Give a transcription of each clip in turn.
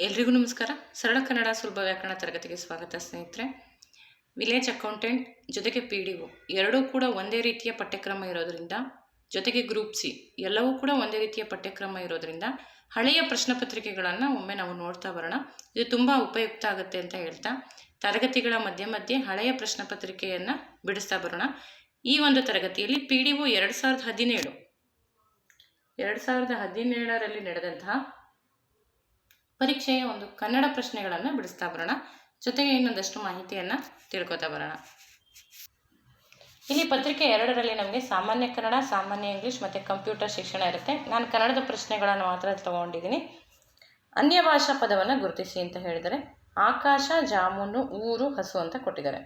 ಎಲ್ರಿಗೂ ನಮಸ್ಕಾರ. ಸರಳ ಕನ್ನಡ ಸುಲಭ ವ್ಯಾಕರಣ ತರಗತಿಗೆ ಸ್ವಾಗತ ಸ್ನೇಹಿತರೆ. ವಿಲೇಜ್ ಅಕೌಂಟೆಂಟ್ ಜೊತೆಗೆ ಪಿ ಡಿ ಒ ಎರಡೂ ಕೂಡ ಒಂದೇ ರೀತಿಯ ಪಠ್ಯಕ್ರಮ ಇರೋದ್ರಿಂದ, ಜೊತೆಗೆ ಗ್ರೂಪ್ ಸಿ ಎಲ್ಲವೂ ಕೂಡ ಒಂದೇ ರೀತಿಯ ಪಠ್ಯಕ್ರಮ ಇರೋದ್ರಿಂದ ಹಳೆಯ ಪ್ರಶ್ನೆ ಪತ್ರಿಕೆಗಳನ್ನು ಒಮ್ಮೆ ನಾವು ನೋಡ್ತಾ ಬರೋಣ. ಇದು ತುಂಬ ಉಪಯುಕ್ತ ಆಗುತ್ತೆ ಅಂತ ಹೇಳ್ತಾ, ತರಗತಿಗಳ ಮಧ್ಯೆ ಮಧ್ಯೆ ಹಳೆಯ ಪ್ರಶ್ನೆ ಪತ್ರಿಕೆಯನ್ನು ಬಿಡಿಸ್ತಾ ಬರೋಣ. ಈ ಒಂದು ತರಗತಿಯಲ್ಲಿ ಪಿ ಡಿ ಒ ಎರಡು ಸಾವಿರದ ಹದಿನೇಳು. ಎರಡು ಸಾವಿರದ ಹದಿನೇಳರಲ್ಲಿ ನಡೆದಂತಹ ಪರೀಕ್ಷೆಯ ಒಂದು ಕನ್ನಡ ಪ್ರಶ್ನೆಗಳನ್ನು ಬಿಡಿಸ್ತಾ ಬರೋಣ. ಜೊತೆಗೆ ಇನ್ನೊಂದಷ್ಟು ಮಾಹಿತಿಯನ್ನು ತಿಳ್ಕೊತಾ ಬರೋಣ. ಇಲ್ಲಿ ಪತ್ರಿಕೆ ಎರಡರಲ್ಲಿ ನಮಗೆ ಸಾಮಾನ್ಯ ಕನ್ನಡ, ಸಾಮಾನ್ಯ ಇಂಗ್ಲೀಷ್ ಮತ್ತು ಕಂಪ್ಯೂಟರ್ ಶಿಕ್ಷಣ ಇರುತ್ತೆ. ನಾನು ಕನ್ನಡದ ಪ್ರಶ್ನೆಗಳನ್ನು ಮಾತ್ರ ತಗೊಂಡಿದ್ದೀನಿ. ಅನ್ಯ ಭಾಷಾ ಪದವನ್ನು ಗುರುತಿಸಿ ಅಂತ ಹೇಳಿದರೆ, ಆಕಾಶ, ಜಾಮೂನು, ಊರು, ಹಸು ಅಂತ ಕೊಟ್ಟಿದ್ದಾರೆ.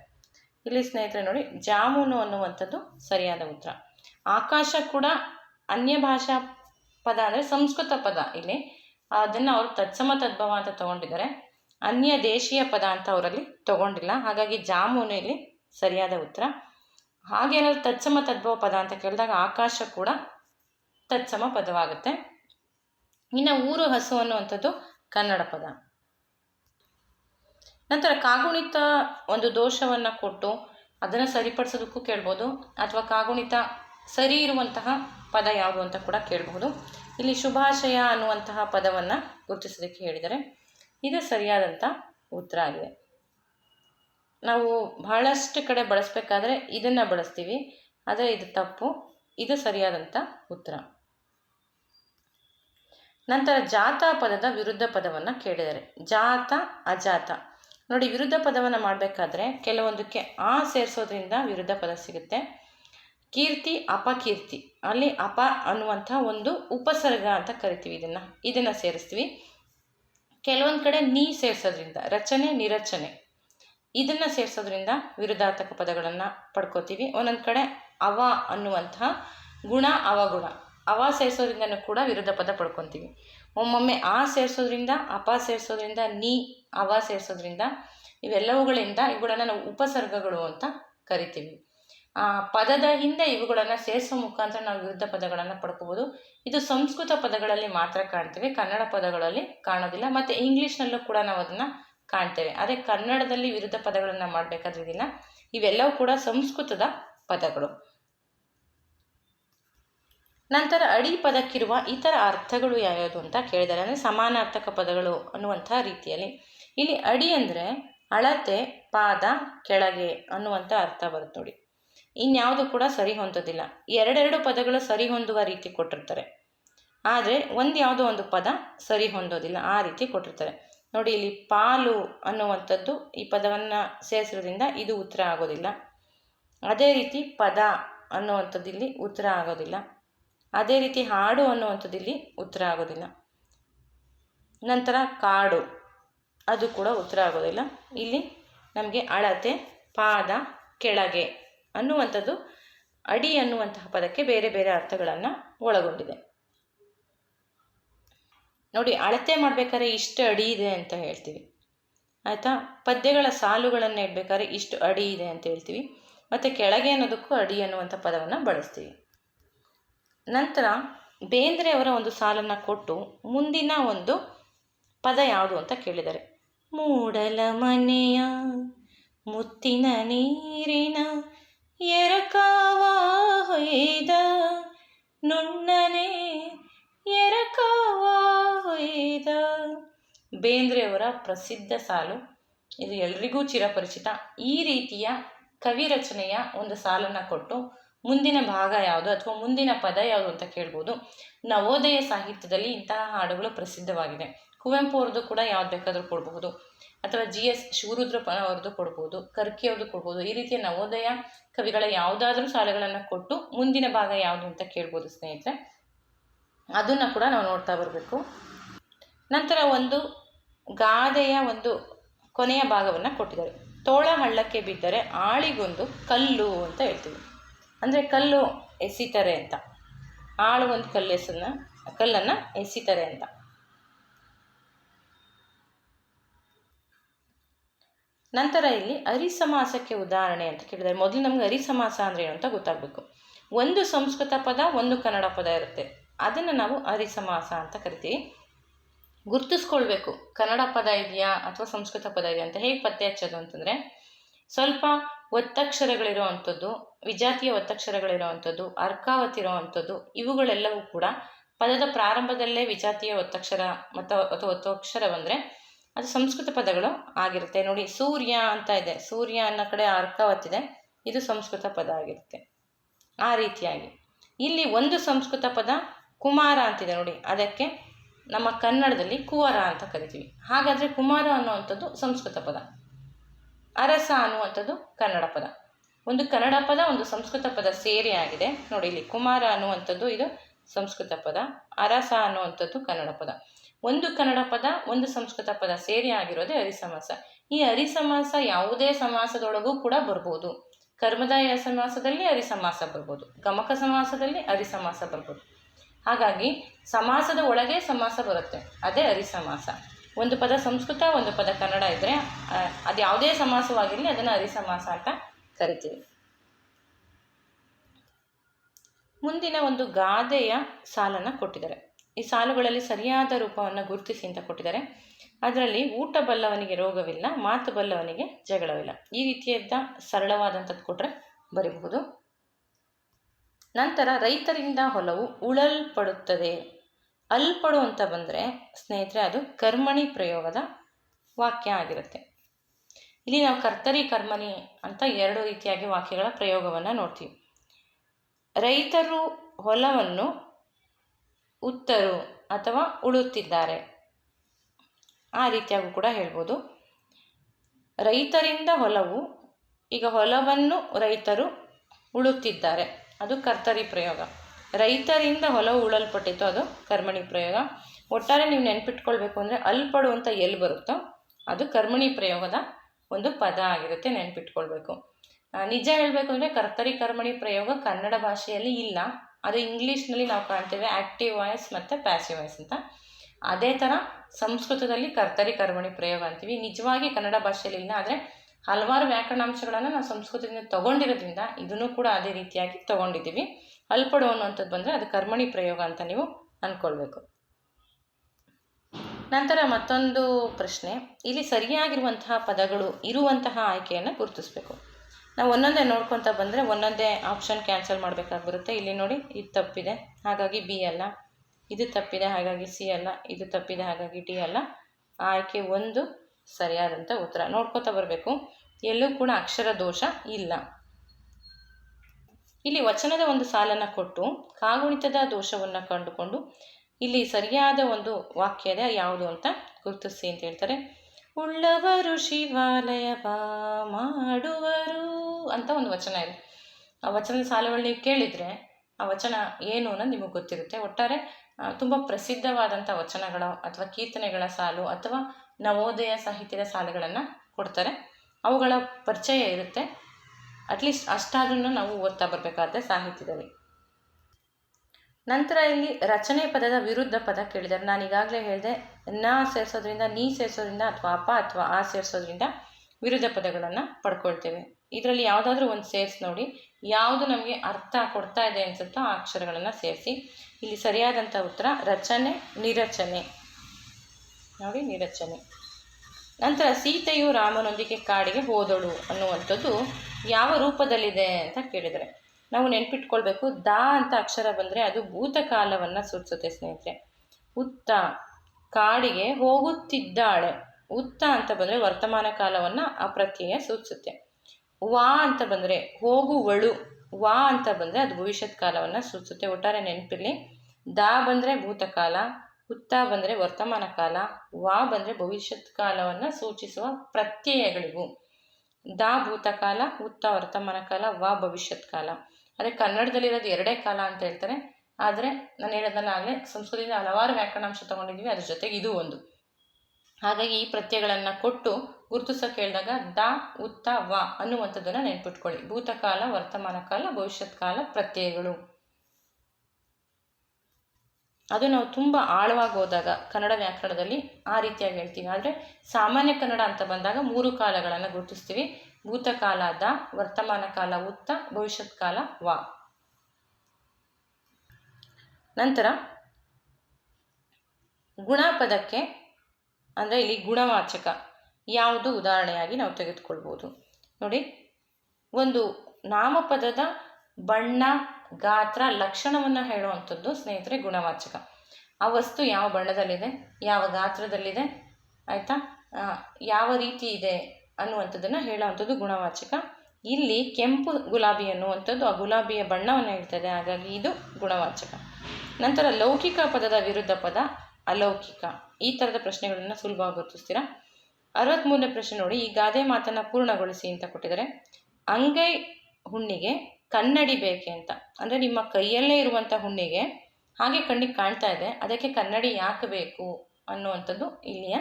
ಇಲ್ಲಿ ಸ್ನೇಹಿತರೆ ನೋಡಿ, ಜಾಮೂನು ಅನ್ನುವಂಥದ್ದು ಸರಿಯಾದ ಉತ್ತರ. ಆಕಾಶ ಕೂಡ ಅನ್ಯ ಭಾಷಾ ಪದ ಅಂದರೆ ಸಂಸ್ಕೃತ ಪದ ಇಲ್ಲಿ. ಅದನ್ನು ಅವರು ತತ್ಸಮ ತದ್ಭವ ಅಂತ ತಗೊಂಡಿದ್ದಾರೆ. ಅನ್ಯ ದೇಶೀಯ ಪದ ಅಂತ ಅವರಲ್ಲಿ ತಗೊಂಡಿಲ್ಲ. ಹಾಗಾಗಿ ಜಾಮೂನು ಇಲ್ಲಿ ಸರಿಯಾದ ಉತ್ತರ. ಹಾಗೇನಾದ್ರು ತತ್ಸಮ ತದ್ಭವ ಪದ ಅಂತ ಕೇಳಿದಾಗ ಆಕಾಶ ಕೂಡ ತತ್ಸಮ ಪದವಾಗುತ್ತೆ. ಇನ್ನು ಊರು ಹಸು ಅನ್ನುವಂಥದ್ದು ಕನ್ನಡ ಪದ. ನಂತರ ಕಾಗುಣಿತ ಒಂದು ದೋಷವನ್ನು ಕೊಟ್ಟು ಅದನ್ನು ಸರಿಪಡಿಸೋದಕ್ಕೂ ಕೇಳ್ಬೋದು. ಅಥವಾ ಕಾಗುಣಿತ ಸರಿ ಇರುವಂತಹ ಪದ ಯಾವುದು ಅಂತ ಕೂಡ ಕೇಳಬಹುದು ಇಲ್ಲಿ ಶುಭಾಶಯ ಅನ್ನುವಂತಹ ಪದವನ್ನು ಗುರುತಿಸೋದಕ್ಕೆ ಹೇಳಿದರೆ, ಇದು ಸರಿಯಾದಂಥ ಉತ್ತರ ಆಗಿದೆ. ನಾವು ಬಹಳಷ್ಟು ಕಡೆ ಬಳಸಬೇಕಾದ್ರೆ ಇದನ್ನು ಬಳಸ್ತೀವಿ, ಆದರೆ ಇದು ತಪ್ಪು, ಇದು ಸರಿಯಾದಂಥ ಉತ್ತರ. ನಂತರ ಜಾತ ಪದದ ವಿರುದ್ಧ ಪದವನ್ನು ಕೇಳಿದ್ದಾರೆ ಜಾತ ಅಜಾತ. ನೋಡಿ, ವಿರುದ್ಧ ಪದವನ್ನು ಮಾಡಬೇಕಾದ್ರೆ ಕೆಲವೊಂದಕ್ಕೆ ಆ ಸೇರಿಸೋದ್ರಿಂದ ವಿರುದ್ಧ ಪದ ಸಿಗುತ್ತೆ. ಕೀರ್ತಿ, ಅಪಕೀರ್ತಿ ಅಲ್ಲಿ ಅಪ ಅನ್ನುವಂಥ ಒಂದು ಉಪಸರ್ಗ ಅಂತ ಕರಿತೀವಿ ಇದನ್ನು. ಇದನ್ನು ಸೇರಿಸ್ತೀವಿ. ಕೆಲವೊಂದು ಕಡೆ ನೀ ಸೇರಿಸೋದ್ರಿಂದ, ರಚನೆ, ನಿರಚನೆ. ಇದನ್ನು ಸೇರಿಸೋದ್ರಿಂದ ವಿರುದ್ಧಾರ್ಥಕ ಪದಗಳನ್ನು ಪಡ್ಕೋತೀವಿ. ಒಂದೊಂದು ಕಡೆ ಅವ ಅನ್ನುವಂಥ ಗುಣ, ಅವಗುಣ. ಅವ ಸೇರಿಸೋದ್ರಿಂದನೂ ಕೂಡ ವಿರುದ್ಧ ಪದ ಪಡ್ಕೊತೀವಿ. ಒಮ್ಮೊಮ್ಮೆ ಆ ಸೇರಿಸೋದ್ರಿಂದ, ಅಪ ಸೇರಿಸೋದ್ರಿಂದ, ನೀ, ಅವ ಸೇರಿಸೋದ್ರಿಂದ ಇವೆಲ್ಲವುಗಳಿಂದ ಇವುಗಳನ್ನು ನಾವು ಉಪಸರ್ಗಗಳು ಅಂತ ಕರಿತೀವಿ. ಪದದ ಹಿಂದೆ ಇವುಗಳನ್ನು ಸೇರಿಸೋ ಮುಖಾಂತರ ನಾವು ವಿರುದ್ಧ ಪದಗಳನ್ನು ಪಡ್ಕೋಬೋದು. ಇದು ಸಂಸ್ಕೃತ ಪದಗಳಲ್ಲಿ ಮಾತ್ರ ಕಾಣ್ತೇವೆ, ಕನ್ನಡ ಪದಗಳಲ್ಲಿ ಕಾಣೋದಿಲ್ಲ, ಮತ್ತು ಇಂಗ್ಲೀಷ್ನಲ್ಲೂ ಕೂಡ ನಾವು ಅದನ್ನು ಕಾಣ್ತೇವೆ. ಆದರೆ ಕನ್ನಡದಲ್ಲಿ ವಿರುದ್ಧ ಪದಗಳನ್ನು ಮಾಡಬೇಕಾದ್ರೆ ದಿನ ಇವೆಲ್ಲವೂ ಕೂಡ ಸಂಸ್ಕೃತದ ಪದಗಳು. ನಂತರ ಅಡಿ ಪದಕ್ಕಿರುವ ಇತರ ಅರ್ಥಗಳು ಯಾವ್ಯಾವುದು ಅಂತ ಕೇಳಿದ್ದಾರೆ ಅಂದರೆ ಸಮಾನಾರ್ಥಕ ಪದಗಳು ಅನ್ನುವಂಥ ರೀತಿಯಲ್ಲಿ. ಇಲ್ಲಿ ಅಡಿ ಅಂದರೆ ಅಳತೆ, ಪಾದ, ಕೆಳಗೆ ಅನ್ನುವಂಥ ಅರ್ಥ ಬರುತ್ತೆ ನೋಡಿ. ಇನ್ಯಾವುದು ಕೂಡ ಸರಿ ಹೊಂದೋದಿಲ್ಲ. ಎರಡೆರಡು ಪದಗಳು ಸರಿ ಹೊಂದುವ ರೀತಿ ಕೊಟ್ಟಿರ್ತಾರೆ. ಆದರೆ ಒಂದು ಯಾವುದೋ ಒಂದು ಪದ ಸರಿ ಹೊಂದೋದಿಲ್ಲ ಆ ರೀತಿ ಕೊಟ್ಟಿರ್ತಾರೆ. ನೋಡಿ, ಇಲ್ಲಿ ಪಾಲು ಅನ್ನುವಂಥದ್ದು ಈ ಪದವನ್ನು ಸೇರಿಸೋದ್ರಿಂದ ಇದು ಉತ್ತರ ಆಗೋದಿಲ್ಲ. ಅದೇ ರೀತಿ ಪದ ಅನ್ನುವಂಥದ್ದು ಇಲ್ಲಿ ಉತ್ತರ ಆಗೋದಿಲ್ಲ. ಅದೇ ರೀತಿ ಹಾಡು ಅನ್ನುವಂಥದ್ದು ಇಲ್ಲಿ ಉತ್ತರ ಆಗೋದಿಲ್ಲ. ನಂತರ ಕಾಡು, ಅದು ಕೂಡ ಉತ್ತರ ಆಗೋದಿಲ್ಲ. ಇಲ್ಲಿ ನಮಗೆ ಅಳತೆ, ಪಾದ, ಕೆಳಗೆ ಅನ್ನುವಂಥದ್ದು ಅಡಿ ಅನ್ನುವಂತಹ ಪದಕ್ಕೆ ಬೇರೆ ಬೇರೆ ಅರ್ಥಗಳನ್ನು ಒಳಗೊಂಡಿದೆ. ನೋಡಿ, ಅಳತೆ ಮಾಡಬೇಕಾದ್ರೆ ಇಷ್ಟು ಅಡಿ ಇದೆ ಅಂತ ಹೇಳ್ತೀವಿ. ಆಯಿತಾ? ಪದ್ಯಗಳ ಸಾಲುಗಳನ್ನು ಇಡಬೇಕಾದ್ರೆ ಇಷ್ಟು ಅಡಿ ಇದೆ ಅಂತ ಹೇಳ್ತೀವಿ. ಮತ್ತು ಕೆಳಗೆ ಅನ್ನೋದಕ್ಕೂ ಅಡಿ ಅನ್ನುವಂಥ ಪದವನ್ನು ಬಳಸ್ತೀವಿ. ನಂತರ ಬೇಂದ್ರೆ ಅವರ ಒಂದು ಸಾಲನ್ನು ಕೊಟ್ಟು ಮುಂದಿನ ಒಂದು ಪದ ಯಾವುದು ಅಂತ ಕೇಳಿದ್ದಾರೆ ಮೂಡಲ ಮನೆಯ ಮುತ್ತಿನ ನೀರಿನ ಹೊಯ್ದ ನುಣ್ಣನೆ ಎರಕಾವ ಬೇಂದ್ರೆಯವರ ಪ್ರಸಿದ್ಧ ಸಾಲು. ಇದು ಎಲ್ರಿಗೂ ಚಿರಪರಿಚಿತ. ಈ ರೀತಿಯ ಕವಿ ರಚನೆಯ ಒಂದು ಸಾಲನ್ನು ಕೊಟ್ಟು ಮುಂದಿನ ಭಾಗ ಯಾವುದು ಅಥವಾ ಮುಂದಿನ ಪದ ಯಾವುದು ಅಂತ ಕೇಳ್ಬೋದು. ನವೋದಯ ಸಾಹಿತ್ಯದಲ್ಲಿ ಇಂತಹ ಹಾಡುಗಳು ಪ್ರಸಿದ್ಧವಾಗಿದೆ. ಕುವೆಂಪು ಅವ್ರದ್ದು ಕೂಡ ಯಾವ್ದು ಬೇಕಾದರೂ ಕೊಡಬಹುದು ಅಥವಾ ಜಿ ಎಸ್ ಶಿವರುದ್ರ ಅವ್ರದ್ದು ಕೊಡ್ಬೋದು. ಕರ್ಕಿ ಅವ್ರದ್ದು ಕೊಡ್ಬೋದು. ಈ ರೀತಿಯ ನವೋದಯ ಕವಿಗಳ ಯಾವುದಾದ್ರೂ ಸಾಲುಗಳನ್ನು ಕೊಟ್ಟು ಮುಂದಿನ ಭಾಗ ಯಾವುದು ಅಂತ ಕೇಳ್ಬೋದು ಸ್ನೇಹಿತರೆ. ಅದನ್ನು ಕೂಡ ನಾವು ನೋಡ್ತಾ ಬರಬೇಕು. ನಂತರ ಒಂದು ಗಾದೆಯ ಒಂದು ಕೊನೆಯ ಭಾಗವನ್ನು ಕೊಟ್ಟಿದ್ದಾರೆ. ತೋಳ ಹಳ್ಳಕ್ಕೆ ಬಿದ್ದರೆ ಆಳಿಗೊಂದು ಕಲ್ಲು ಅಂತ ಹೇಳ್ತೀವಿ. ಅಂದರೆ ಕಲ್ಲು ಎಸಿತಾರೆ ಅಂತ. ಆಳು ಒಂದು ಕಲ್ಲು ಎಸನ್ನ ಕಲ್ಲನ್ನು ಎಸಿತಾರೆ ಅಂತ. ನಂತರ ಇಲ್ಲಿ ಅರಿಸಮಾಸಕ್ಕೆ ಉದಾಹರಣೆ ಅಂತ ಕೇಳಿದರೆ ಮೊದಲು ನಮ್ಗೆ ಅರಿಸಮಾಸ ಅಂದರೆ ಏನು ಅಂತ ಗೊತ್ತಾಗಬೇಕು. ಒಂದು ಸಂಸ್ಕೃತ ಪದ, ಒಂದು ಕನ್ನಡ ಪದ ಇರುತ್ತೆ. ಅದನ್ನು ನಾವು ಅರಿಸಮಾಸ ಅಂತ ಕರಿತೀವಿ. ಗುರ್ತಿಸ್ಕೊಳ್ಬೇಕು. ಕನ್ನಡ ಪದ ಇದೆಯಾ ಅಥವಾ ಸಂಸ್ಕೃತ ಪದ ಇದೆಯಾ ಅಂತ ಹೇಗೆ ಪತ್ತೆ ಹಚ್ಚೋದು ಅಂತಂದರೆ, ಸ್ವಲ್ಪ ಒತ್ತಕ್ಷರಗಳಿರೋ ಅಂಥದ್ದು, ವಿಜಾತಿಯ ಒತ್ತಕ್ಷರಗಳಿರೋ ಅಂಥದ್ದು ಅರ್ಕಾವತಿರೋ ಅಂಥದ್ದು, ಇವುಗಳೆಲ್ಲವೂ ಕೂಡ ಪದದ ಪ್ರಾರಂಭದಲ್ಲೇ ವಿಜಾತಿಯ ಒತ್ತಕ್ಷರ ಮತ್ತು ಅಥವಾ ಒತ್ತಕ್ಷರ ಬಂದರೆ ಅದು ಸಂಸ್ಕೃತ ಪದಗಳು ಆಗಿರುತ್ತೆ. ನೋಡಿ, ಸೂರ್ಯ ಅಂತ ಇದೆ. ಸೂರ್ಯ ಅನ್ನೋ ಕಡೆ ಅರ್ಕಾವತಿದೆ ಇದು ಸಂಸ್ಕೃತ ಪದ ಆಗಿರುತ್ತೆ. ಆ ರೀತಿಯಾಗಿ. ಇಲ್ಲಿ ಒಂದು ಸಂಸ್ಕೃತ ಪದ ಕುಮಾರ ಅಂತಿದೆ. ನೋಡಿ, ಅದಕ್ಕೆ ನಮ್ಮ ಕನ್ನಡದಲ್ಲಿ ಕುವರ ಅಂತ ಕರಿತೀವಿ. ಹಾಗಾದರೆ ಕುಮಾರ ಅನ್ನುವಂಥದ್ದು ಸಂಸ್ಕೃತ ಪದ. ಅರಸ ಅನ್ನುವಂಥದ್ದು ಕನ್ನಡ ಪದ. ಒಂದು ಕನ್ನಡ ಪದ, ಒಂದು ಸಂಸ್ಕೃತ ಪದ ಸೇರಿ ಆಗಿದೆ. ನೋಡಿ, ಇಲ್ಲಿ ಕುಮಾರ ಅನ್ನುವಂಥದ್ದು ಇದು ಸಂಸ್ಕೃತ ಪದ. ಅರಸ ಅನ್ನುವಂಥದ್ದು ಕನ್ನಡ ಪದ. ಒಂದು ಕನ್ನಡ ಪದ, ಒಂದು ಸಂಸ್ಕೃತ ಪದ ಸೇರಿ ಆಗಿರೋದೇ ಹರಿಸಮಾಸ. ಈ ಹರಿಸಮಾಸ ಯಾವುದೇ ಸಮಾಸದೊಳಗೂ ಕೂಡ ಬರ್ಬೋದು. ಕರ್ಮದಾಯ ಸಮಾಸದಲ್ಲಿ ಹರಿಸಮಾಸ ಬರ್ಬೋದು. ಗಮಕ ಸಮಾಸದಲ್ಲಿ ಹರಿಸಮಾಸ ಬರ್ಬೋದು. ಹಾಗಾಗಿ ಸಮಾಸದ ಒಳಗೆ ಸಮಾಸ ಬರುತ್ತೆ. ಅದೇ ಅರಿಸಮಾಸ ಒಂದು ಪದ ಸಂಸ್ಕೃತ, ಒಂದು ಪದ ಕನ್ನಡ ಇದ್ದರೆ ಅದು ಯಾವುದೇ ಸಮಾಸವಾಗಿರಲಿ ಅದನ್ನು ಹರಿಸಮಾಸ ಅಂತ ಕರಿತೀವಿ. ಮುಂದಿನ ಒಂದು ಗಾದೆಯ ಸಾಲನ್ನು ಕೊಟ್ಟಿದ್ದಾರೆ. ಈ ಸಾಲುಗಳಲ್ಲಿ ಸರಿಯಾದ ರೂಪವನ್ನು ಗುರುತಿಸಿ ಅಂತ ಕೊಟ್ಟಿದ್ದಾರೆ. ಅದರಲ್ಲಿ ಊಟ ಬಲ್ಲವನಿಗೆ ರೋಗವಿಲ್ಲ, ಮಾತು ಬಲ್ಲವನಿಗೆ ಜಗಳವಿಲ್ಲ. ಈ ರೀತಿಯಾದ ಸರಳವಾದಂಥದ್ದು ಕೊಟ್ಟರೆ ಬರೀಬಹುದು. ನಂತರ ರೈತರಿಂದ ಹೊಲವು ಉಳಲ್ಪಡುತ್ತದೆ. ಅಲ್ಪಡು ಅಂತ ಬಂದರೆ ಸ್ನೇಹಿತರೆ ಅದು ಕರ್ಮಣಿ ಪ್ರಯೋಗದ ವಾಕ್ಯ ಆಗಿರುತ್ತೆ. ಇಲ್ಲಿ ನಾವು ಕರ್ತರಿ ಕರ್ಮಣಿ ಅಂತ ಎರಡು ರೀತಿಯಾಗಿ ವಾಕ್ಯಗಳ ಪ್ರಯೋಗವನ್ನು ನೋಡ್ತೀವಿ. ರೈತರು ಹೊಲವನ್ನು ಉತ್ತರು ಅಥವಾ ಉಳುತ್ತಿದ್ದಾರೆ. ಆ ರೀತಿಯಾಗೂ ಕೂಡ ಹೇಳ್ಬೋದು. ರೈತರಿಂದ ಹೊಲವು, ಈಗ ಹೊಲವನ್ನು ರೈತರು ಉಳುತ್ತಿದ್ದಾರೆ. ಅದು ಕರ್ತರಿ ಪ್ರಯೋಗ. ರೈತರಿಂದ ಹೊಲವು ಉಳಲ್ಪಟ್ಟಿತ್ತು, ಅದು ಕರ್ಮಣಿ ಪ್ರಯೋಗ. ಒಟ್ಟಾರೆ ನೀವು ನೆನ್ಪಿಟ್ಕೊಳ್ಬೇಕು ಅಂದರೆ ಅಲ್ಪಡು ಅಂತ ಎಲ್ಲಿ ಬರುತ್ತೋ ಅದು ಕರ್ಮಣಿ ಪ್ರಯೋಗದ ಒಂದು ಪದ ಆಗಿರುತ್ತೆ ನೆನ್ಪಿಟ್ಕೊಳ್ಬೇಕು. ನಿಜ ಹೇಳಬೇಕು ಅಂದರೆ ಕರ್ತರಿ ಕರ್ಮಣಿ ಪ್ರಯೋಗ ಕನ್ನಡ ಭಾಷೆಯಲ್ಲಿ ಇಲ್ಲ. ಅದು ಇಂಗ್ಲೀಷ್ನಲ್ಲಿ ನಾವು ಕಾಣ್ತೇವೆ ಆ್ಯಕ್ಟಿವ್ ವಾಯ್ಸ್ ಮತ್ತು ಪ್ಯಾಸಿವ್ ವಾಯ್ಸ್ ಅಂತ. ಅದೇ ಥರ ಸಂಸ್ಕೃತದಲ್ಲಿ ಕರ್ತರಿ ಕರ್ಮಣಿ ಪ್ರಯೋಗ ಅಂತೀವಿ. ನಿಜವಾಗಿ ಕನ್ನಡ ಭಾಷೆಯಲ್ಲಿ ಇಲ್ಲ ಆದರೆ ಹಲವಾರು ವ್ಯಾಕರಣಾಂಶಗಳನ್ನು ನಾವು ಸಂಸ್ಕೃತದಿಂದ ತೊಗೊಂಡಿರೋದ್ರಿಂದ ಇದನ್ನು ಕೂಡ ಅದೇ ರೀತಿಯಾಗಿ ತೊಗೊಂಡಿದ್ದೀವಿ. ಅಲ್ಪಡು ಅನ್ನುವಂಥದ್ದು ಬಂದರೆ ಅದು ಕರ್ಮಣಿ ಪ್ರಯೋಗ ಅಂತ ನೀವು ಅಂದ್ಕೊಳ್ಬೇಕು ನಂತರ ಮತ್ತೊಂದು ಪ್ರಶ್ನೆ. ಇಲ್ಲಿ ಸರಿಯಾಗಿರುವಂತಹ ಪದಗಳು ಇರುವಂತಹ ಆಯ್ಕೆಯನ್ನು ಗುರುತಿಸ್ಬೇಕು. ನಾವು ಒಂದೊಂದೇ ನೋಡ್ಕೊತ ಬಂದರೆ ಒಂದೊಂದೇ ಆಪ್ಷನ್ ಕ್ಯಾನ್ಸಲ್ ಮಾಡಬೇಕಾಗಿ ಬರುತ್ತೆ ಇಲ್ಲಿ ನೋಡಿ, ಇದು ತಪ್ಪಿದೆ. ಹಾಗಾಗಿ ಬಿ ಅಲ್ಲ. ಇದು ತಪ್ಪಿದೆ, ಹಾಗಾಗಿ ಸಿ ಅಲ್ಲ. ಇದು ತಪ್ಪಿದೆ, ಹಾಗಾಗಿ ಡಿ ಅಲ್ಲ. ಆಯ್ಕೆ ಒಂದು ಸರಿಯಾದಂಥ ಉತ್ತರ. ನೋಡ್ಕೋತಾ ಬರಬೇಕು. ಎಲ್ಲೂ ಕೂಡ ಅಕ್ಷರ ದೋಷ ಇಲ್ಲ. ಇಲ್ಲಿ ವಚನದ ಒಂದು ಸಾಲನ್ನು ಕೊಟ್ಟು, ಕಾಗುಣಿತದ ದೋಷವನ್ನು ಕಂಡುಕೊಂಡು, ಇಲ್ಲಿ ಸರಿಯಾದ ಒಂದು ವಾಕ್ಯ ಇದೆ ಯಾವುದು ಅಂತ ಗುರುತಿಸಿ ಅಂತ ಹೇಳ್ತಾರೆ. ಉಳ್ಳವರು ಶಿವಾಲಯವ ಮಾಡುವರು ಅಂತ ಒಂದು ವಚನ ಇದೆ. ಆ ವಚನದ ಸಾಲುಗಳು ಕೇಳಿದರೆ ಆ ವಚನ ಏನು ಅನ್ನೋದು ನಿಮಗೆ ಗೊತ್ತಿರುತ್ತೆ. ಒಟ್ಟಾರೆ ತುಂಬ ಪ್ರಸಿದ್ಧವಾದಂಥ ವಚನಗಳ ಅಥವಾ ಕೀರ್ತನೆಗಳ ಸಾಲು ಅಥವಾ ನವೋದಯ ಸಾಹಿತ್ಯದ ಸಾಲುಗಳನ್ನು ಕೊಡ್ತಾರೆ. ಅವುಗಳ ಪರಿಚಯ ಇರುತ್ತೆ. ಅಟ್ಲೀಸ್ಟ್ ಅಷ್ಟಾದ್ರೂ ನಾವು ಓದ್ತಾ ಬರಬೇಕಾದ್ರೆ ಸಾಹಿತ್ಯದಲ್ಲಿ. ನಂತರ ಇಲ್ಲಿ ರಚನೆ ಪದದ ವಿರುದ್ಧ ಪದ ಕೇಳಿದ್ದಾರೆ. ನಾನು ಈಗಾಗಲೇ ಹೇಳಿದೆ, ನ ಸೇರಿಸೋದ್ರಿಂದ, ನೀ ಸೇರಿಸೋದ್ರಿಂದ ಅಥವಾ ಅಪ ಅಥವಾ ಆ ಸೇರಿಸೋದ್ರಿಂದ ವಿರುದ್ಧ ಪದಗಳನ್ನು ಪಡ್ಕೊಳ್ತೇವೆ. ಇದರಲ್ಲಿ ಯಾವುದಾದ್ರೂ ಒಂದು ಸೇರಿಸಿ ನೋಡಿ, ಯಾವುದು ನಮಗೆ ಅರ್ಥ ಕೊಡ್ತಾ ಇದೆ ಅನಿಸುತ್ತೋ ಆ ಅಕ್ಷರಗಳನ್ನು ಸೇರಿಸಿ. ಇಲ್ಲಿ ಸರಿಯಾದಂಥ ಉತ್ತರ, ರಚನೆ, ನಿರಚನೆ. ನೋಡಿ, ನಿರಚನೆ. ನಂತರ ಸೀತೆಯು ರಾಮನೊಂದಿಗೆ ಕಾಡಿಗೆ ಹೋದಳು ಅನ್ನುವಂಥದ್ದು ಯಾವ ರೂಪದಲ್ಲಿದೆ ಅಂತ ಕೇಳಿದರೆ. ನಾವು ನೆನ್ಪಿಟ್ಕೊಳ್ಬೇಕು, ದ ಅಂತ ಅಕ್ಷರ ಬಂದರೆ ಅದು ಭೂತಕಾಲವನ್ನು ಸೂಚಿಸುತ್ತೆ ಸ್ನೇಹಿತರೆ. ಉತ್ತ, ಕಾಡಿಗೆ ಹೋಗುತ್ತಿದ್ದಾಳೆ. ಉತ್ತ ಅಂತ ಬಂದರೆ ವರ್ತಮಾನ ಕಾಲವನ್ನು ಆ ಸೂಚಿಸುತ್ತೆ. ವಾ ಅಂತ ಬಂದರೆ ಹೋಗುವಳು. ವಾ ಅಂತ ಬಂದರೆ ಅದು ಭವಿಷ್ಯತ್ ಕಾಲವನ್ನು ಸೂಚಿಸುತ್ತೆ ಒಟ್ಟಾರೆ ನೆನಪಿರಲಿ. ದಾ ಬಂದರೆ ಭೂತಕಾಲ ಉತ್ತ ಬಂದರೆ ವರ್ತಮಾನ ಕಾಲ, ವಾ ಬಂದರೆ ಭವಿಷ್ಯತ್ ಕಾಲವನ್ನು ಸೂಚಿಸುವ ಪ್ರತ್ಯಯಗಳಿಗೂ ದಾ ಭೂತಕಾಲ, ಹುತ್ತ ವರ್ತಮಾನ ಕಾಲ, ವಾ ಭವಿಷ್ಯತ್ ಕಾಲ. ಅದೇ ಕನ್ನಡದಲ್ಲಿರೋದು ಎರಡೇ ಕಾಲ ಅಂತ ಹೇಳ್ತಾರೆ. ಆದರೆ ನಾನು ಹೇಳೋದಲ್ಲ ಆಗಲೇ ಸಂಸ್ಕೃತದಿಂದ ಹಲವಾರು ವ್ಯಾಕರಣಾಂಶ ತಗೊಂಡಿದ್ದೀವಿ ಅದ್ರ ಜೊತೆಗೆ ಇದು ಒಂದು. ಹಾಗಾಗಿ ಈ ಪ್ರತ್ಯಯಗಳನ್ನು ಕೊಟ್ಟು ಗುರುತಿಸೋಕೆ ಕೇಳಿದಾಗ ದ, ಉತ್ತ, ವ ಅನ್ನುವಂಥದ್ದನ್ನು ನೆನ್ಪಿಟ್ಕೊಳ್ಳಿ. ಭೂತಕಾಲ, ವರ್ತಮಾನ ಕಾಲ, ಭವಿಷ್ಯತ್ ಕಾಲ, ಪ್ರತ್ಯಯಗಳು. ಅದು ನಾವು ತುಂಬ ಆಳವಾಗಿ ಹೋದಾಗ ಕನ್ನಡ ವ್ಯಾಕರಣದಲ್ಲಿ ಆ ರೀತಿಯಾಗಿ ಹೇಳ್ತೀವಿ. ಆದರೆ ಸಾಮಾನ್ಯ ಕನ್ನಡ ಅಂತ ಬಂದಾಗ ಮೂರು ಕಾಲಗಳನ್ನು ಗುರುತಿಸ್ತೀವಿ. ಭೂತಕಾಲ, ದ, ವರ್ತಮಾನ ಕಾಲ, ಉತ್ತ, ಭವಿಷ್ಯತ್ ಕಾಲ, ವ. ನಂತರ ಗುಣಪದಕ್ಕೆ ಅಂದರೆ ಇಲ್ಲಿ ಗುಣವಾಚಕ. ಯಾವುದು ಉದಾಹರಣೆಯಾಗಿ ನಾವು ತೆಗೆದುಕೊಳ್ಬೋದು. ನೋಡಿ, ಒಂದು ನಾಮಪದದ ಬಣ್ಣ, ಗಾತ್ರ, ಲಕ್ಷಣವನ್ನು ಹೇಳುವಂಥದ್ದು ಸ್ನೇಹಿತರೆ ಗುಣವಾಚಕ. ಆ ವಸ್ತು ಯಾವ ಬಣ್ಣದಲ್ಲಿದೆ? ಯಾವ ಗಾತ್ರದಲ್ಲಿದೆ? ಆಯಿತಾ? ಯಾವ ರೀತಿ ಇದೆ ಅನ್ನುವಂಥದ್ದನ್ನು ಹೇಳುವಂಥದ್ದು ಗುಣವಾಚಕ. ಇಲ್ಲಿ ಕೆಂಪು ಗುಲಾಬಿ ಅನ್ನುವಂಥದ್ದು ಆ ಗುಲಾಬಿಯ ಬಣ್ಣವನ್ನು ಹೇಳ್ತದೆ, ಹಾಗಾಗಿ ಇದು ಗುಣವಾಚಕ. ನಂತರ ಲೌಕಿಕ ಪದದ ವಿರುದ್ಧ ಪದ ಅಲೌಕಿಕ. ಈ ಥರದ ಪ್ರಶ್ನೆಗಳನ್ನು ಸುಲಭವಾಗಿ ಗುರುತಿಸ್ತೀರಾ ಅರವತ್ತ್ಮೂರನೇ ಪ್ರಶ್ನೆ ನೋಡಿ, ಈ ಗಾದೆ ಮಾತನ್ನು ಪೂರ್ಣಗೊಳಿಸಿ ಅಂತ ಕೊಟ್ಟಿದ್ದಾರೆ. ಅಂಗೈ ಹುಣ್ಣಿಗೆ ಕನ್ನಡಿ ಬೇಕೆ ಅಂತ. ಅಂದರೆ ನಿಮ್ಮ ಕೈಯಲ್ಲೇ ಇರುವಂಥ ಹುಣ್ಣಿಗೆ ಹಾಗೆ ಕಣ್ಣಿಗೆ ಕಾಣ್ತಾ ಇದೆ, ಅದಕ್ಕೆ ಕನ್ನಡಿ ಯಾಕೆ ಬೇಕು ಅನ್ನುವಂಥದ್ದು ಇಲ್ಲಿಯ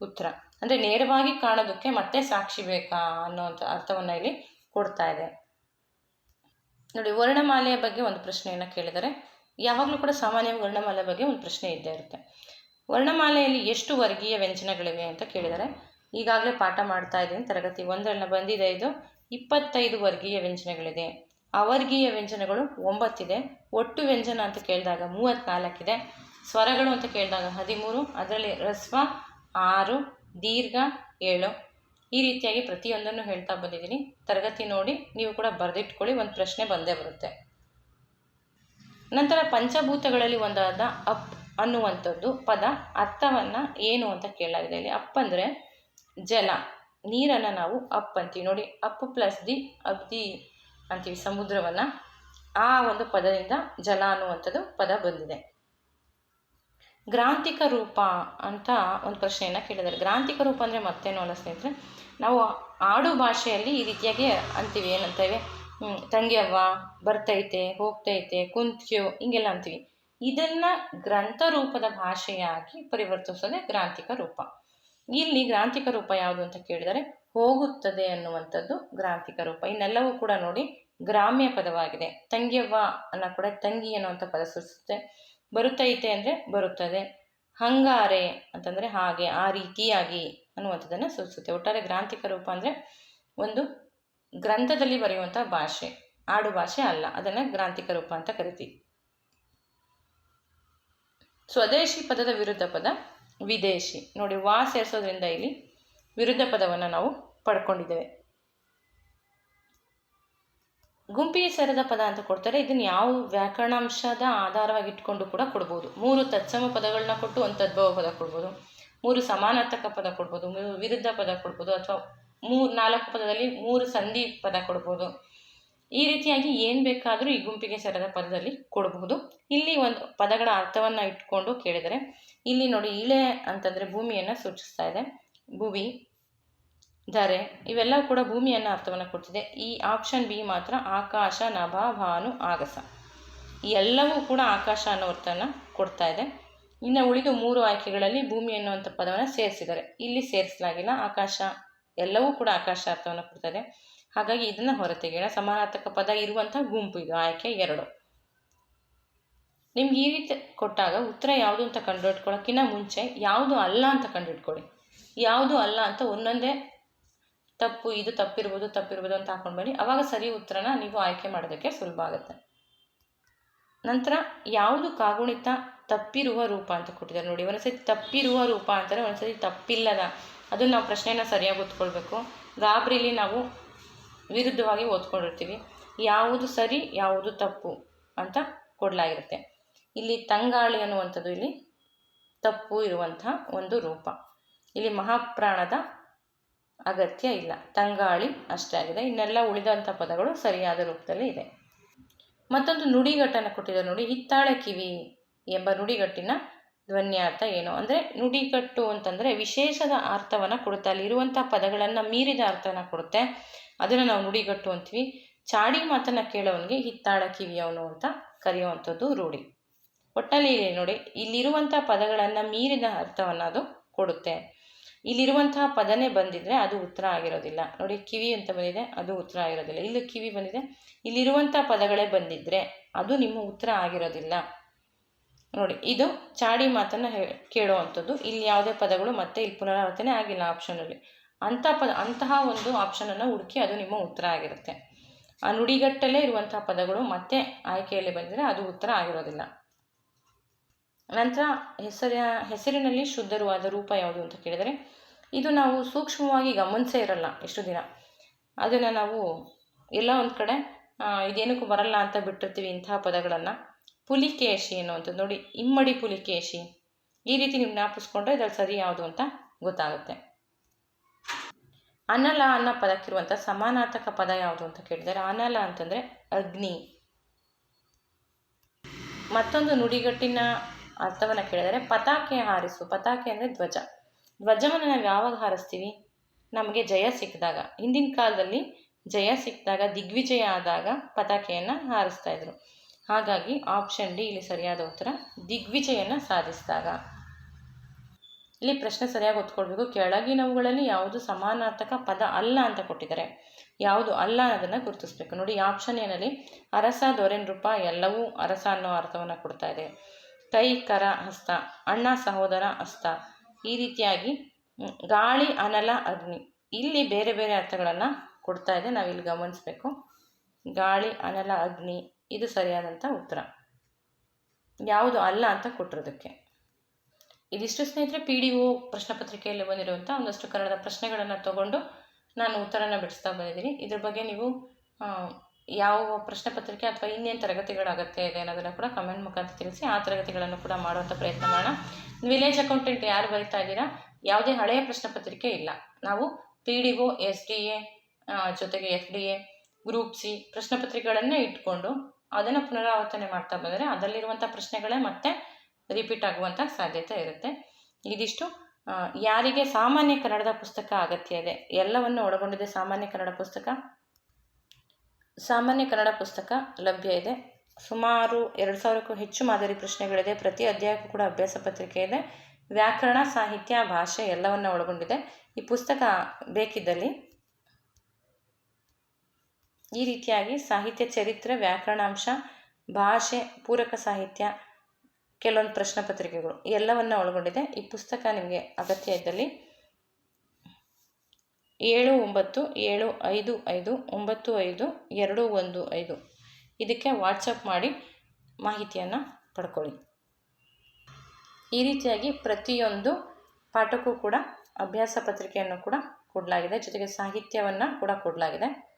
ಉತ್ತರ. ಅಂದರೆ ನೇರವಾಗಿ ಕಾಣೋದಕ್ಕೆ ಮತ್ತೆ ಸಾಕ್ಷಿ ಬೇಕಾ ಅನ್ನೋವಂಥ ಅರ್ಥವನ್ನು ಇಲ್ಲಿ ಕೊಡ್ತಾ ಇದೆ. ನೋಡಿ, ವರ್ಣಮಾಲೆಯ ಬಗ್ಗೆ ಒಂದು ಪ್ರಶ್ನೆಯನ್ನು ಕೇಳಿದರೆ, ಯಾವಾಗಲೂ ಕೂಡ ಸಾಮಾನ್ಯವಾಗಿ ವರ್ಣಮಾಲೆ ಬಗ್ಗೆ ಒಂದು ಪ್ರಶ್ನೆ ಇದ್ದೇ ಇರುತ್ತೆ. ವರ್ಣಮಾಲೆಯಲ್ಲಿ ಎಷ್ಟು ವರ್ಗೀಯ ವ್ಯಂಜನಗಳಿವೆ ಅಂತ ಕೇಳಿದರೆ ಈಗಾಗಲೇ ಪಾಠ ಮಾಡ್ತಾ ಇದ್ದೀನಿ. ತರಗತಿ ಒಂದರಲ್ಲಿ ಬಂದಿದೆ ಇದು. ಇಪ್ಪತ್ತೈದು ವರ್ಗೀಯ ವ್ಯಂಜನಗಳಿದೆ. ಅವರ್ಗೀಯ ವ್ಯಂಜನಗಳು ಒಂಬತ್ತಿದೆ. ಒಟ್ಟು ವ್ಯಂಜನ ಅಂತ ಕೇಳಿದಾಗ ಮೂವತ್ತ್ನಾಲ್ಕಿದೆ ಸ್ವರಗಳು ಅಂತ ಕೇಳಿದಾಗ ಹದಿಮೂರು. ಅದರಲ್ಲಿ ರಸ್ವ, ಆರು, ದೀರ್ಘ, ಏಳು. ಈ ರೀತಿಯಾಗಿ ಪ್ರತಿಯೊಂದನ್ನು ಹೇಳ್ತಾ ಬಂದಿದ್ದೀನಿ. ತರಗತಿ ನೋಡಿ, ನೀವು ಕೂಡ ಬರೆದಿಟ್ಕೊಳ್ಳಿ, ಒಂದು ಪ್ರಶ್ನೆ ಬಂದೇ ಬರುತ್ತೆ. ನಂತರ ಪಂಚಭೂತಗಳಲ್ಲಿ ಒಂದಾದ ಅಪ್ ಅನ್ನುವಂಥದ್ದು ಪದ. ಅರ್ಥವನ್ನು ಏನು ಅಂತ ಕೇಳಲಾಗಿದೆ. ಇಲ್ಲಿ ಅಪ್ ಅಂದರೆ ಜಲ ನೀರನ್ನು ನಾವು ಅಪ್ ಅಂತೀವಿ ನೋಡಿ ಅಪ್ ಪ್ಲಸ್ ದಿ ಅಪ್ ದಿ ಅಂತೀವಿ ಸಮುದ್ರವನ್ನು. ಆ ಒಂದು ಪದದಿಂದ ಜಲ ಅನ್ನುವಂಥದ್ದು ಪದ ಬಂದಿದೆ. ಗ್ರಾಂಥಿಕ ರೂಪ ಅಂತ ಒಂದು ಪ್ರಶ್ನೆಯನ್ನು ಕೇಳಿದ್ದಾರೆ. ಗ್ರಾಂಥಿಕ ರೂಪ ಅಂದರೆ ಮತ್ತೇನು ಅಲ್ಲ ಸ್ನೇಹಿತರೆ? ನಾವು ಆಡು ಭಾಷೆಯಲ್ಲಿ ಈ ರೀತಿಯಾಗಿ ಅಂತೀವಿ. ಏನಂತೇವೆ? ತಂಗಿಯವ್ವ, ಬರ್ತೈತೆ, ಹೋಗ್ತೈತೆ, ಕುಂತ್ಯೋ, ಹಿಂಗೆಲ್ಲ ಅಂತೀವಿ. ಇದನ್ನು ಗ್ರಂಥ ರೂಪದ ಭಾಷೆಯಾಗಿ ಪರಿವರ್ತಿಸೋದೇ ಗ್ರಾಂಥಿಕ ರೂಪ. ಇಲ್ಲಿ ಗ್ರಾಂಥಿಕ ರೂಪ ಯಾವುದು ಅಂತ ಕೇಳಿದರೆ ಹೋಗುತ್ತದೆ ಅನ್ನುವಂಥದ್ದು ಗ್ರಾಂಥಿಕ ರೂಪ. ಇನ್ನೆಲ್ಲವೂ ಕೂಡ ನೋಡಿ, ಗ್ರಾಮ್ಯ ಪದವಾಗಿದೆ. ತಂಗಿಯವ್ವ ಅನ್ನ ಕೂಡ ತಂಗಿ ಅನ್ನುವಂಥ ಪದ ಸೂಚಿಸುತ್ತೆ ಬರುತ್ತೈತೆ ಅಂದರೆ ಬರುತ್ತದೆ. ಹಂಗಾರೆ ಅಂತಂದರೆ ಹಾಗೆ, ಆ ರೀತಿಯಾಗಿ ಅನ್ನುವಂಥದ್ದನ್ನು ಸೂಚಿಸುತ್ತೆ ಒಟ್ಟಾರೆ ಗ್ರಾಂಥಿಕ ರೂಪ ಅಂದರೆ ಒಂದು ಗ್ರಂಥದಲ್ಲಿ ಬರೆಯುವಂಥ ಭಾಷೆ, ಆಡು ಭಾಷೆ ಅಲ್ಲ, ಅದನ್ನು ಗ್ರಾಂಥಿಕ ರೂಪ ಅಂತ ಕರಿತೀವಿ. ಸ್ವದೇಶಿ ಪದದ ವಿರುದ್ಧ ಪದ ವಿದೇಶಿ. ನೋಡಿ, ವಾ ಸೇರಿಸೋದ್ರಿಂದ ಇಲ್ಲಿ ವಿರುದ್ಧ ಪದವನ್ನು ನಾವು ಪಡ್ಕೊಂಡಿದ್ದೇವೆ. ಗುಂಪಿಗೆ ಸೇರಿದ ಪದ ಅಂತ ಕೊಡ್ತಾರೆ. ಇದನ್ನು ಯಾವ ವ್ಯಾಕರಣಾಂಶದ ಆಧಾರವಾಗಿ ಇಟ್ಕೊಂಡು ಕೂಡ ಕೊಡ್ಬೋದು. ಮೂರು ತತ್ಸಮ ಪದಗಳನ್ನ ಕೊಟ್ಟು ಒಂದು ತದ್ಭವ ಪದ ಕೊಡ್ಬೋದು. ಮೂರು ಸಮಾನಾರ್ಥಕ ಪದ ಕೊಡ್ಬೋದು. ಮೂರು ವಿರುದ್ಧ ಪದ ಕೊಡ್ಬೋದು. ಅಥವಾ ಮೂರು ನಾಲ್ಕು ಪದದಲ್ಲಿ ಮೂರು ಸಂಧಿ ಪದ ಕೊಡ್ಬೋದು. ಈ ರೀತಿಯಾಗಿ ಏನು ಬೇಕಾದರೂ ಈ ಗುಂಪಿಗೆ ಸೇರಿದ ಪದದಲ್ಲಿ ಕೊಡಬಹುದು ಇಲ್ಲಿ ಒಂದು ಪದಗಳ ಅರ್ಥವನ್ನು ಇಟ್ಕೊಂಡು ಕೇಳಿದರೆ ಇಲ್ಲಿ ನೋಡಿ ಇಳೆ ಅಂತಂದರೆ ಭೂಮಿಯನ್ನು ಸೂಚಿಸ್ತಾ ಇದೆ. ಭೂಮಿ ಧರೆ ಇವೆಲ್ಲವೂ ಕೂಡ ಭೂಮಿಯನ್ನು ಅರ್ಥವನ್ನು ಕೊಡ್ತಿದೆ. ಈ ಆಪ್ಷನ್ ಬಿ ಮಾತ್ರ ಆಕಾಶ, ನಭ, ಭಾನು, ಆಗಸ. ಎಲ್ಲವೂ ಕೂಡ ಆಕಾಶ ಅನ್ನೋ ಅರ್ಥವನ್ನು ಕೊಡ್ತಾ ಇದೆ. ಇನ್ನು ಉಳಿದು ಮೂರು ಆಯ್ಕೆಗಳಲ್ಲಿ ಭೂಮಿ ಅನ್ನುವಂಥ ಪದವನ್ನು ಸೇರಿಸಿದ್ದಾರೆ. ಇಲ್ಲಿ ಸೇರಿಸಲಾಗಿಲ್ಲ. ಆಕಾಶ ಎಲ್ಲವೂ ಕೂಡ ಆಕಾಶ ಅರ್ಥವನ್ನು ಕೊಡ್ತಾ ಇದೆ. ಹಾಗಾಗಿ ಇದನ್ನು ಹೊರತೆಗೆಯೋಣ. ಸಮಾನಾರ್ಥಕ ಪದ ಇರುವಂಥ ಗುಂಪು ಇದು. ಆಯ್ಕೆ ಎರಡು. ನಿಮ್ಗೆ ಈ ರೀತಿ ಕೊಟ್ಟಾಗ ಉತ್ತರ ಯಾವುದು ಅಂತ ಕಂಡುಹಿಡ್ಕೊಳ್ಳೋಕ್ಕಿಂತ ಮುಂಚೆ ಯಾವುದು ಅಲ್ಲ ಅಂತ ಕಂಡುಹಿಡ್ಕೊಳ್ಳಿ ಯಾವುದು ಅಲ್ಲ ಅಂತ ಒಂದೊಂದೇ ತಪ್ಪು, ಇದು ತಪ್ಪಿರ್ಬೋದು ತಪ್ಪಿರ್ಬೋದು ಅಂತ ಹಾಕೊಂಡು ಬನ್ನಿ ಅವಾಗ ಸರಿ ಉತ್ತರನ ನೀವು ಆಯ್ಕೆ ಮಾಡೋದಕ್ಕೆ ಸುಲಭ ಆಗುತ್ತೆ. ನಂತರ ಯಾವುದು ಕಾಗುಣಿತ ತಪ್ಪಿರುವ ರೂಪ ಅಂತ ಕೊಟ್ಟಿದ್ದಾರೆ ನೋಡಿ. ಒಂದ್ಸತಿ ತಪ್ಪಿರುವ ರೂಪ ಅಂತಾರೆ ಒಂದ್ಸತಿ ತಪ್ಪಿಲ್ಲದ. ಅದನ್ನು ನಾವು ಪ್ರಶ್ನೆನ ಸರಿಯಾಗಿ ಓದ್ಕೊಳ್ಬೇಕು. ಗಾಬರಿಲಿ ನಾವು ವಿರುದ್ಧವಾಗಿ ಓದ್ಕೊಂಡಿರ್ತೀವಿ. ಯಾವುದು ಸರಿ, ಯಾವುದು ತಪ್ಪು ಅಂತ ಕೊಡಲಾಗಿರುತ್ತೆ. ಇಲ್ಲಿ ತಂಗಾಳಿ ಅನ್ನುವಂಥದ್ದು ಇಲ್ಲಿ ತಪ್ಪು ಇರುವಂತಹ ಒಂದು ರೂಪ. ಇಲ್ಲಿ ಮಹಾಪ್ರಾಣದ ಅಗತ್ಯ ಇಲ್ಲ. ತಂಗಾಳಿ ಅಷ್ಟೇ ಆಗಿದೆ. ಇನ್ನೆಲ್ಲ ಉಳಿದಂಥ ಪದಗಳು ಸರಿಯಾದ ರೂಪದಲ್ಲಿ ಇದೆ. ಮತ್ತೊಂದು ನುಡಿಗಟ್ಟನ್ನು ಕೊಟ್ಟಿದ್ದಾರೆ ನೋಡಿ. ಹಿತ್ತಾಳೆ ಕಿವಿ ಎಂಬ ನುಡಿಗಟ್ಟಿನ ಧ್ವನ್ಯಾರ್ಥ ಏನು? ಅಂದರೆ ನುಡಿಗಟ್ಟು ಅಂತಂದರೆ ವಿಶೇಷದ ಅರ್ಥವನ್ನು ಕೊಡುತ್ತೆ. ಅಲ್ಲಿ ಇರುವಂಥ ಪದಗಳನ್ನು ಮೀರಿದ ಅರ್ಥನ ಕೊಡುತ್ತೆ. ಅದನ್ನು ನಾವು ನುಡಿಗಟ್ಟು ಅಂತೀವಿ. ಚಾಡಿ ಮಾತನ್ನು ಕೇಳೋವನಿಗೆ ಹಿತ್ತಾಳ ಕಿವಿಯವನು ಅಂತ ಕರೆಯುವಂಥದ್ದು ರೂಢಿ. ಒಟ್ಟಲ್ಲಿ ನೋಡಿ, ಇಲ್ಲಿರುವಂಥ ಪದಗಳನ್ನು ಮೀರಿದ ಅರ್ಥವನ್ನು ಅದು ಕೊಡುತ್ತೆ. ಇಲ್ಲಿರುವಂತಹ ಪದನೇ ಬಂದಿದ್ರೆ ಅದು ಉತ್ತರ ಆಗಿರೋದಿಲ್ಲ. ನೋಡಿ, ಕಿವಿ ಅಂತ ಬಂದಿದೆ, ಅದು ಉತ್ತರ ಆಗಿರೋದಿಲ್ಲ. ಇಲ್ಲಿ ಕಿವಿ ಬಂದಿದೆ, ಇಲ್ಲಿರುವಂಥ ಪದಗಳೇ ಬಂದಿದ್ದರೆ ಅದು ನಿಮ್ಮ ಉತ್ತರ ಆಗಿರೋದಿಲ್ಲ. ನೋಡಿ, ಇದು ಚಾಡಿ ಮಾತನ್ನು ಕೇಳುವಂಥದ್ದು. ಇಲ್ಲಿ ಯಾವುದೇ ಪದಗಳು ಮತ್ತೆ ಇಲ್ಲಿ ಪುನರಾವರ್ತನೆ ಆಗಿಲ್ಲ ಆಪ್ಷನಲ್ಲಿ. ಅಂತ ಪದ, ಅಂತಹ ಒಂದು ಆಪ್ಷನನ್ನು ಹುಡುಕಿ ಅದು ನಿಮ್ಮ ಉತ್ತರ ಆಗಿರುತ್ತೆ. ಆ ನುಡಿಗಟ್ಟಲೆ ಇರುವಂತಹ ಪದಗಳು ಮತ್ತೆ ಆಯ್ಕೆಯಲ್ಲಿ ಬಂದಿದ್ರೆ ಅದು ಉತ್ತರ ಆಗಿರೋದಿಲ್ಲ. ನಂತರ ಹೆಸರ ಹೆಸರಿನಲ್ಲಿ ಶುದ್ಧವಾದ ರೂಪ ಯಾವುದು ಅಂತ ಕೇಳಿದರೆ, ಇದು ನಾವು ಸೂಕ್ಷ್ಮವಾಗಿ ಗಮನಿಸೇ ಇರಲ್ಲ ಎಷ್ಟು ದಿನ. ಅದನ್ನು ನಾವು ಎಲ್ಲ ಒಂದು ಕಡೆ ಇದೇನಕ್ಕೂ ಬರಲ್ಲ ಅಂತ ಬಿಟ್ಟಿರ್ತೀವಿ ಇಂತಹ ಪದಗಳನ್ನು. ಪುಲಿಕೇಶಿ ಅನ್ನುವಂಥದ್ದು ನೋಡಿ, ಇಮ್ಮಡಿ ಪುಲಿಕೇಶಿ. ಈ ರೀತಿ ನೀವು ಜ್ಞಾಪಿಸ್ಕೊಂಡ್ರೆ ಇದ್ರಲ್ಲಿ ಸರಿ ಯಾವುದು ಅಂತ ಗೊತ್ತಾಗುತ್ತೆ. ಅನಲ ಅನ್ನೋ ಪದಕ್ಕಿರುವಂಥ ಸಮಾನಾರ್ಥಕ ಪದ ಯಾವುದು ಅಂತ ಕೇಳಿದರೆ, ಅನಲ ಅಂತಂದರೆ ಅಗ್ನಿ. ಮತ್ತೊಂದು ನುಡಿಗಟ್ಟಿನ ಅರ್ಥವನ್ನು ಕೇಳಿದರೆ ಪತಾಕೆ ಹಾರಿಸು. ಪತಾಕೆ ಅಂದರೆ ಧ್ವಜ. ಧ್ವಜವನ್ನು ನಾವು ಯಾವಾಗ ಹಾರಿಸ್ತೀವಿ? ನಮಗೆ ಜಯ ಸಿಕ್ಕಿದಾಗ. ಹಿಂದಿನ ಕಾಲದಲ್ಲಿ ಜಯ ಸಿಕ್ಕಿದಾಗ, ದಿಗ್ವಿಜಯ ಆದಾಗ ಪತಾಕೆಯನ್ನು ಹಾರಿಸ್ತಾ ಇದ್ರು. ಹಾಗಾಗಿ ಆಪ್ಷನ್ ಡಿ ಇಲ್ಲಿ ಸರಿಯಾದ ಉತ್ತರ, ದಿಗ್ವಿಜಯನ ಸಾಧಿಸಿದಾಗ. ಇಲ್ಲಿ ಪ್ರಶ್ನೆ ಸರಿಯಾಗಿ ಒತ್ಕೊಳ್ಬೇಕು. ಕೆಳಗಿನವುಗಳಲ್ಲಿ ಯಾವುದು ಸಮಾನಾರ್ಥಕ ಪದ ಅಲ್ಲ ಅಂತ ಕೊಟ್ಟಿದ್ದಾರೆ. ಯಾವುದು ಅಲ್ಲ ಅನ್ನೋದನ್ನು ಗುರುತಿಸ್ಬೇಕು. ನೋಡಿ ಆಪ್ಷನ್ ಏನಲ್ಲಿ ಅರಸ ದೊರೆ ರೂಪ ಎಲ್ಲವೂ ಅರಸ ಅನ್ನೋ ಅರ್ಥವನ್ನು ಕೊಡ್ತಾ ಇದೆ. ಕೈ ಕರ ಹಸ್ತ, ಅಣ್ಣ ಸಹೋದರ ಹಸ್ತ. ಈ ರೀತಿಯಾಗಿ ಗಾಳಿ, ಅನಲ, ಅಗ್ನಿ. ಇಲ್ಲಿ ಬೇರೆ ಬೇರೆ ಅರ್ಥಗಳನ್ನು ಕೊಡ್ತಾ ಇದೆ. ನಾವಿಲ್ಲಿ ಗಮನಿಸಬೇಕು. ಗಾಳಿ, ಅನಲ, ಅಗ್ನಿ, ಇದು ಸರಿಯಾದಂಥ ಉತ್ತರ. ಯಾವುದು ಅಲ್ಲ ಅಂತ ಕೊಟ್ಟಿರೋದಕ್ಕೆ. ಇದಿಷ್ಟು ಸ್ನೇಹಿತರೆ, ಪಿ ಡಿ ಒ ಪ್ರಶ್ನೆ ಪತ್ರಿಕೆಯಲ್ಲಿ ಬಂದಿರುವಂಥ ಒಂದಷ್ಟು ಕನ್ನಡದ ಪ್ರಶ್ನೆಗಳನ್ನು ತಗೊಂಡು ನಾನು ಉತ್ತರನ ಬಿಡಿಸ್ತಾ ಬಂದಿದ್ದೀನಿ. ಇದ್ರ ಬಗ್ಗೆ ನೀವು ಯಾವ ಪ್ರಶ್ನೆ ಪತ್ರಿಕೆ ಅಥವಾ ಇನ್ನೇನು ತರಗತಿಗಳು ಅಗತ್ಯ ಇದೆ ಅನ್ನೋದನ್ನು ಕೂಡ ಕಮೆಂಟ್ ಮುಖಾಂತರ ತಿಳಿಸಿ ಆ ತರಗತಿಗಳನ್ನು ಕೂಡ ಮಾಡುವಂಥ ಪ್ರಯತ್ನ ಮಾಡೋಣ. ವಿಲೇಜ್ ಅಕೌಂಟೆಂಟ್ ಯಾರು ಬರೀತಾ ಇದ್ದೀರಾ? ಯಾವುದೇ ಹಳೆಯ ಪ್ರಶ್ನೆ ಪತ್ರಿಕೆ ಇಲ್ಲ. ನಾವು P D O, S D A ಜೊತೆಗೆ F D A, group C ಪ್ರಶ್ನೆ ಪತ್ರಿಕೆಗಳನ್ನೇ ಇಟ್ಕೊಂಡು ಅದನ್ನು ಪುನರಾವರ್ತನೆ ಮಾಡ್ತಾ ಬಂದರೆ ಅದರಲ್ಲಿರುವಂಥ ಪ್ರಶ್ನೆಗಳೇ ಮತ್ತೆ ರಿಪೀಟ್ ಆಗುವಂಥ ಸಾಧ್ಯತೆ ಇರುತ್ತೆ. ಇದಿಷ್ಟು. ಯಾರಿಗೆ ಸಾಮಾನ್ಯ ಕನ್ನಡದ ಪುಸ್ತಕ ಅಗತ್ಯ ಇದೆ? ಎಲ್ಲವನ್ನು ಒಳಗೊಂಡಿದೆ ಸಾಮಾನ್ಯ ಕನ್ನಡ ಪುಸ್ತಕ? ಸಾಮಾನ್ಯ ಕನ್ನಡ ಪುಸ್ತಕ ಲಭ್ಯ ಇದೆ. ಸುಮಾರು ಎರಡು ಸಾವಿರಕ್ಕೂ ಹೆಚ್ಚು ಮಾದರಿ ಪ್ರಶ್ನೆಗಳಿದೆ. ಪ್ರತಿ ಅಧ್ಯಾಯಕ್ಕೂ ಕೂಡ ಅಭ್ಯಾಸ ಪತ್ರಿಕೆ ಇದೆ. ವ್ಯಾಕರಣ, ಸಾಹಿತ್ಯ, ಭಾಷೆ ಎಲ್ಲವನ್ನು ಒಳಗೊಂಡಿದೆ. ಈ ಪುಸ್ತಕ ಬೇಕಿದ್ದಲ್ಲಿ ಈ ರೀತಿಯಾಗಿ ಸಾಹಿತ್ಯ ಚರಿತ್ರೆ, ವ್ಯಾಕರಣಾಂಶ, ಭಾಷೆ, ಪೂರಕ ಸಾಹಿತ್ಯ, ಕೆಲವೊಂದು ಪ್ರಶ್ನೆ ಪತ್ರಿಕೆಗಳು ಎಲ್ಲವನ್ನ ಒಳಗೊಂಡಿದೆ. ಈ ಪುಸ್ತಕ ನಿಮಗೆ ಅಗತ್ಯ ಇದ್ದಲ್ಲಿ ಏಳು ಒಂಬತ್ತು, ಏಳು ಐದು ಐದು, ಒಂಬತ್ತು ಐದು, ಎರಡು ಒಂದು ಐದು. ಇದಕ್ಕೆ ವಾಟ್ಸಪ್ ಮಾಡಿ ಮಾಹಿತಿಯನ್ನು ಪಡ್ಕೊಳ್ಳಿ. ಈ ರೀತಿಯಾಗಿ ಪ್ರತಿಯೊಂದು ಪಾಠಕ್ಕೂ ಕೂಡ ಅಭ್ಯಾಸ ಪತ್ರಿಕೆಯನ್ನು ಕೂಡ ಕೊಡಲಾಗಿದೆ. ಜೊತೆಗೆ ಸಾಹಿತ್ಯವನ್ನು ಕೂಡ ಕೊಡಲಾಗಿದೆ.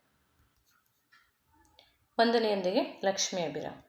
ವಂದನೆಯೊಂದಿಗೆ ಲಕ್ಷ್ಮೀ ಅಭಿರಾಮ್.